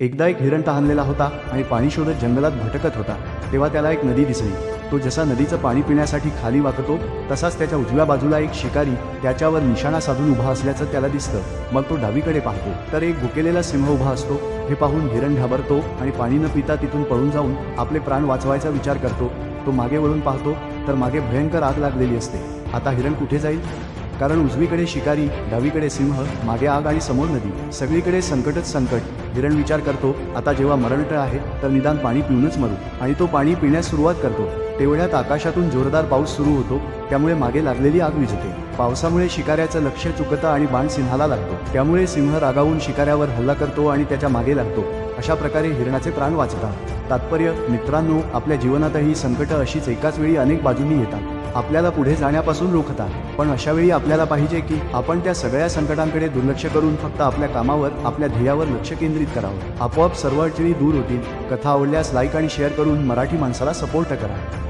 एकदा एक हिरण तहानलेला होता आणि पाणी शोधत जंगलात भटकत होता. तेव्हा त्याला एक नदी दिसली. तो जसा नदीचं पाणी पिण्यासाठी खाली वाकतो तसाच त्याच्या उजव्या बाजूला एक शिकारी त्याच्यावर निशाणा साधून उभा असल्याचं त्याला दिसतं. मग तो डावीकडे पाहतो. तर एक भुकेलेला सिंह उभा असतो. हे पाहून हिरण घाबरतो आणि पाणी न पिता तिथून पळून जाऊन आपले प्राण वाचवायचा विचार करतो. तो मागे वळून पाहतो तर मागे भयंकर आग लागलेली असते. आता हिरण कुठे जाईल? कारण उजवीकडे शिकारी डावीकडे सिंह मागे आग आणि समोर नदी. सगळीकडे संकटच संकट. हिरण विचार करतो आता जेव्हा मरणट आहे तर निदान पाणी पिऊनच मरू. आणि तो पाणी पिण्यास सुरुवात करतो. तेवढ्यात आकाशातून जोरदार पाऊस सुरू होतो त्यामुळे मागे लागलेली आग विझते. पावसामुळे शिकाऱ्याचं लक्ष चुकतं आणि बाण सिंहाला लागतो. त्यामुळे सिंह रागावून शिकाऱ्यावर हल्ला करतो आणि त्याच्यामागे लागतो. अशा प्रकारे हिरणाचे प्राण वाचतात. तात्पर्य मित्रांनो आपल्या जीवनातही संकट अशीच एकाच वेळी अनेक बाजूंनी येतात. आपल्याला पुढे जाण्यापासून रोखतात. पण अशा वेळी आपल्याला पाहिजे की आपण त्या सगळ्या संकटांकडे दुर्लक्ष करून फक्त आपल्या कामावर आपल्या ध्येयावर लक्ष केंद्रित करावं. आपोआप सर्व अडचणी दूर होतील. कथा आवडल्यास लाईक आणि शेअर करून मराठी माणसाला सपोर्ट करा.